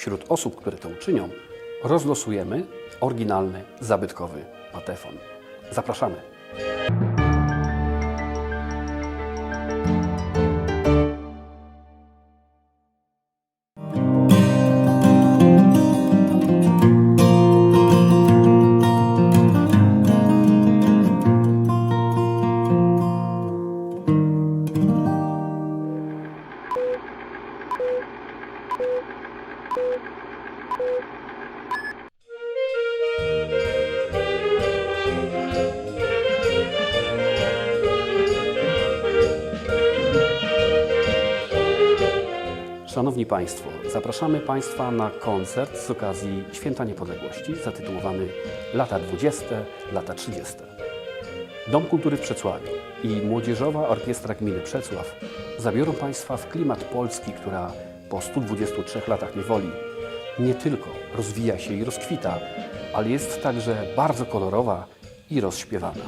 Wśród osób, które to uczynią, rozlosujemy oryginalny, zabytkowy patefon. Zapraszamy. Szanowni Państwo, zapraszamy Państwa na koncert z okazji Święta Niepodległości zatytułowany Lata 20, lata 30. Dom Kultury w Przecławiu i Młodzieżowa Orkiestra Gminy Przecław zabiorą Państwa w klimat Polski, która po 123 latach niewoli nie tylko rozwija się i rozkwita, ale jest także bardzo kolorowa i rozśpiewana.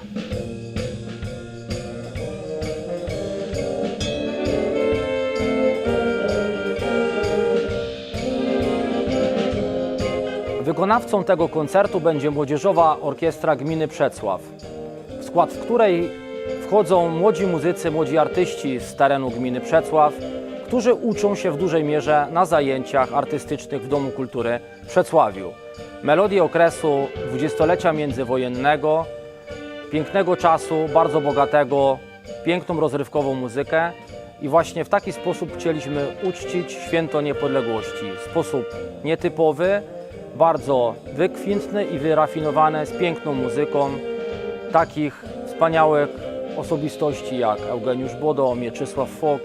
Wykonawcą tego koncertu będzie Młodzieżowa Orkiestra Gminy Przecław, w skład której wchodzą młodzi muzycy, młodzi artyści z terenu gminy Przecław, którzy uczą się w dużej mierze na zajęciach artystycznych w Domu Kultury w Przecławiu. Melodie okresu dwudziestolecia międzywojennego, pięknego czasu, bardzo bogatego, piękną rozrywkową muzykę i właśnie w taki sposób chcieliśmy uczcić święto niepodległości. Sposób nietypowy, bardzo wykwintny i wyrafinowany, z piękną muzyką takich wspaniałych osobistości jak Eugeniusz Bodo, Mieczysław Fok,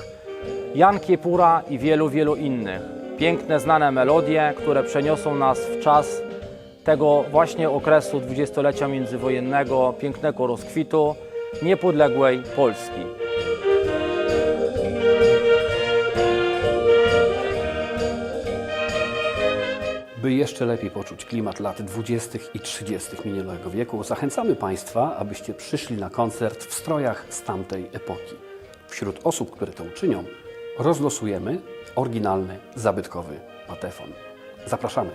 Jan Kiepura i wielu, wielu innych. Piękne, znane melodie, które przeniosą nas w czas tego właśnie okresu dwudziestolecia międzywojennego, pięknego rozkwitu niepodległej Polski. By jeszcze lepiej poczuć klimat lat 20. i 30. minionego wieku, zachęcamy Państwa, abyście przyszli na koncert w strojach z tamtej epoki. Wśród osób, które to uczynią, rozlosujemy oryginalny, zabytkowy patefon. Zapraszamy.